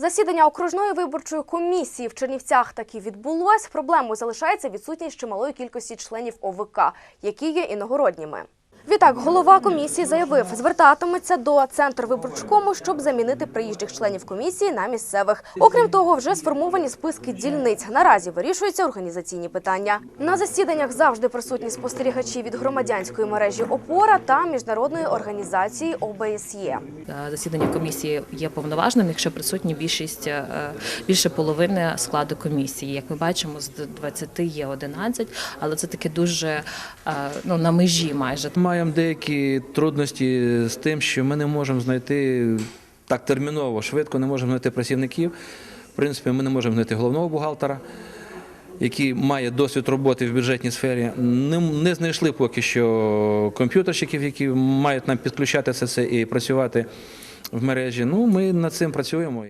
Засідання окружної виборчої комісії в Чернівцях таки відбулось. Проблемою залишається відсутність чималої кількості членів ОВК, які є іногородніми. Відтак, голова комісії заявив, звертатиметься до центру виборчкому, щоб замінити приїжджих членів комісії на місцевих. Окрім того, вже сформовані списки дільниць. Наразі вирішуються організаційні питання. На засіданнях завжди присутні спостерігачі від громадянської мережі ОПОРА та міжнародної організації ОБСЄ. Е, Засідання комісії є повноважним, якщо присутні більшість е, більше половини складу комісії. Як ми бачимо, з 20 є 11, але це таке дуже е, ну на межі майже. Маємо деякі трудності з тим, що ми не можемо знайти так терміново, швидко не можемо знайти працівників. В принципі, ми не можемо знайти головного бухгалтера, який має досвід роботи в бюджетній сфері. Не, не знайшли поки що комп'ютерщиків, які мають нам підключати все це і працювати в мережі. Ну, ми над цим працюємо.